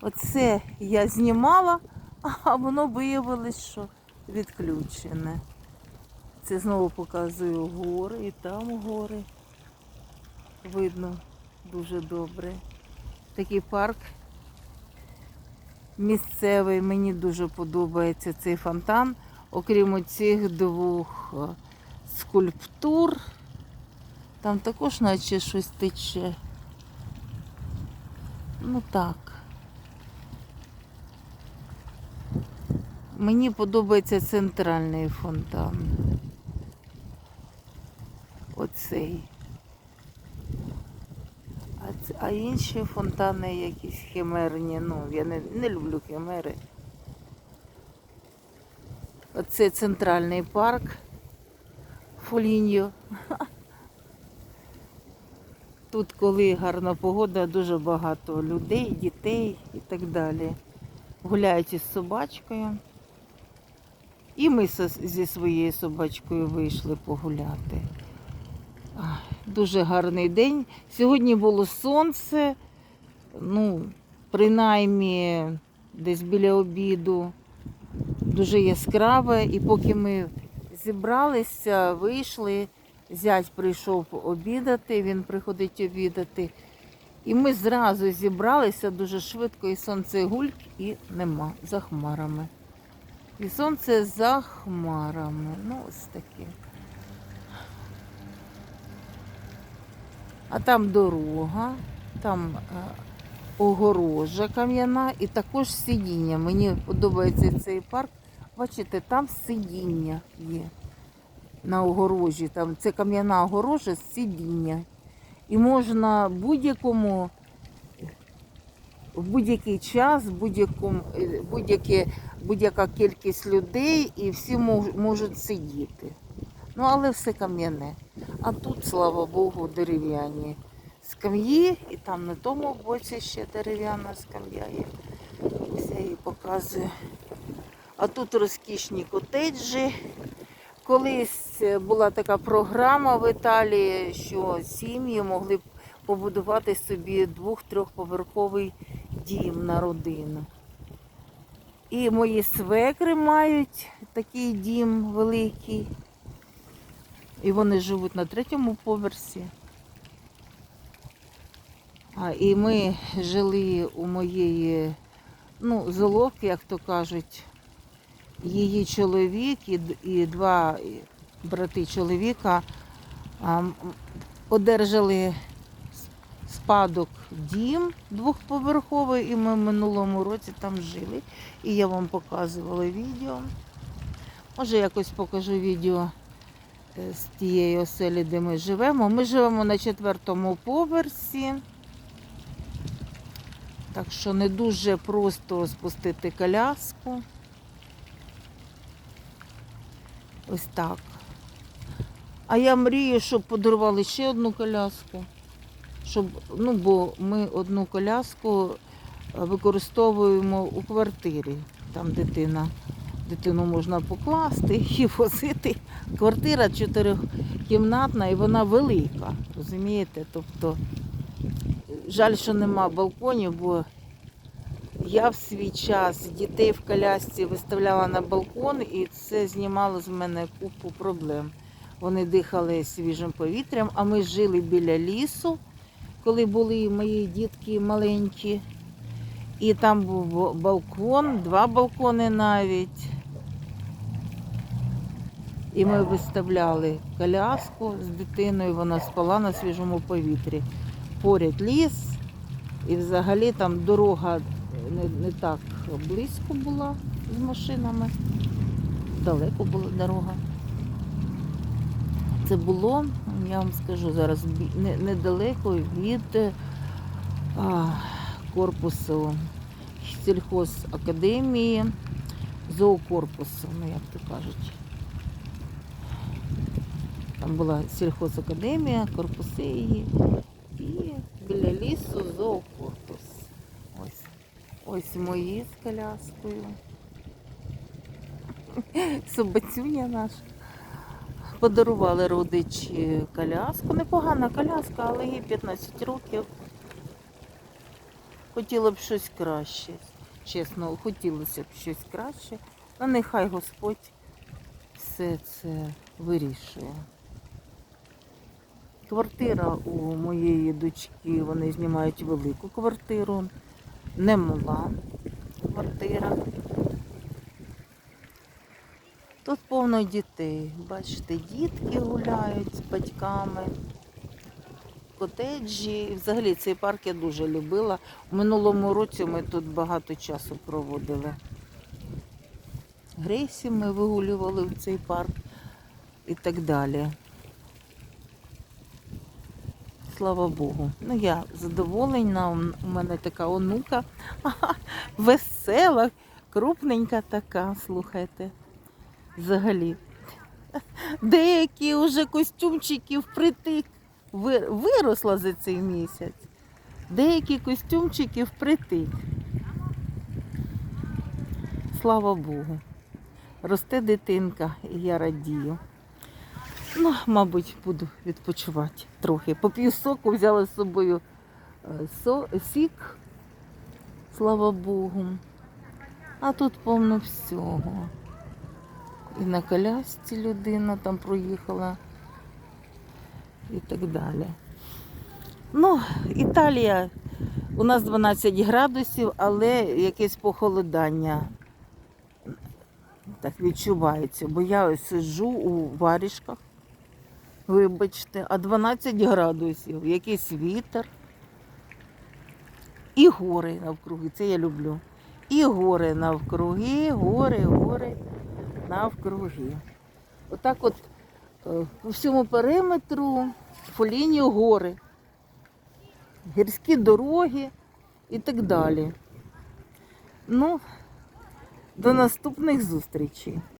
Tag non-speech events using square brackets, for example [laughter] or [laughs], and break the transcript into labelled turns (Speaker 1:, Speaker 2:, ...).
Speaker 1: Оце я знімала, [laughs] а воно виявилось, що відключене. Це знову показую гори, і там гори. Видно дуже добре. Такий парк місцевий. Мені дуже подобається цей фонтан. Окрім цих двох е, скульптур, там також наче щось тече. Ну так. Мені подобається центральний фонтан. Оцей. А, а інші фонтани якісь химерні. Ну, я не, не люблю химери. Оце центральний парк Фоліньо. [laughs] Тут, коли гарна погода, дуже багато людей, дітей і так далі. Гуляють із собачкою. І ми зі своєю собачкою вийшли погуляти. Дуже гарний день. Сьогодні було сонце, ну, принаймні десь біля обіду. Дуже яскраве. І поки ми зібралися, вийшли, зять прийшов обідати, він приходить обідати. І ми зразу зібралися дуже швидко, і сонце гульк, і нема за хмарами. І сонце за хмарами. Ну, ось таке. А там дорога, там е, огорожа кам'яна і також сидіння. Мені подобається цей парк. Бачите, там сидіння є на огорожі. Там це кам'яна огорожа з сидіння. І можна будь-якому в будь-який час, е, будь-яка кількість людей і всі можуть сидіти. Ну, але все кам'яне. А тут, слава Богу, дерев'яні скам'ї, і там на тому боці ще дерев'яна скам'я є. Ось я її показую. А тут розкішні котеджі. Колись е, була така програма в Італії, що сім'ї могли побудувати собі двох-трьохповерховий дім на родину. І мої свекри мають такий дім великий. І вони живуть на третьому поверсі. А, і ми жили у моєї, ну, золовки, як то кажуть, її чоловік і, і два брати чоловіка а, одержали спадок дім двохповерховий, і ми в минулому році там жили. І я вам показувала відео. Може, якось покажу відео е, з тієї оселі, де ми живемо. Ми живемо на четвертому поверсі. Так що не дуже просто спустити коляску. Ось так. А я мрію, щоб подарували ще одну коляску. Щоб, ну, бо ми одну коляску е, використовуємо у квартирі. Там дитина, дитину можна покласти [laughs] і возити. Квартира чотирикімнатна і вона велика. Розумієте? Тобто, жаль, що нема балконів, бо я в свій час дітей в колясці виставляла на балкон, і це знімало з мене купу проблем. Вони дихали свіжим повітрям, а ми жили біля лісу, коли були мої дітки маленькі. І там був балкон, два балкони навіть. І ми виставляли коляску з дитиною, вона спала на свіжому повітрі. Поряд ліс, і взагалі там дорога не, не так близько була з машинами. Далеко була дорога. Це було, я вам скажу зараз, недалеко від е, корпусу сільхозакадемії, зоокорпусу, ну як то кажуть. Там була сільхозакадемія, корпуси її. І біля лісу зоокорпус. Ось. Ось мої з коляскою. [laughs] Собацюня наша. Подарували родичі коляску. Непогана коляска, але їй 15 років. Хотіла б щось краще. Чесно, хотілося б щось краще. Ну, нехай Господь все це вирішує. Квартира у моєї дочки, вони знімають велику квартиру, не мала квартира. Тут повно дітей. Бачите, дітки гуляють з батьками, котеджі. Взагалі цей парк я дуже любила. У минулому році ми тут багато часу проводили. Грейсі ми вигулювали в цей парк і так далі. Слава Богу. Ну, я задоволена. У мене така онука [laughs] весела, крупненька така, слухайте. Взагалі. Деякі вже костюмчики впритик виросла за цей місяць. Деякі костюмчики впритик. Слава Богу. Росте дитинка, і я радію. Ну, мабуть, буду відпочивати трохи. Поп'ю соку, взяла з собою е, со, сік, слава Богу. А тут повно всього. І на колясці людина там проїхала і так далі. Ну, Італія, у нас 12 градусів, але якесь похолодання так відчувається, бо я ось сиджу у варішках, вибачте, а 12 градусів, якийсь вітер. І гори навкруги, це я люблю. І гори навкруги, гори, гори навкруги. Отак от е, по всьому периметру фоліні гори, гірські дороги і так далі. Ну, до наступних зустрічей.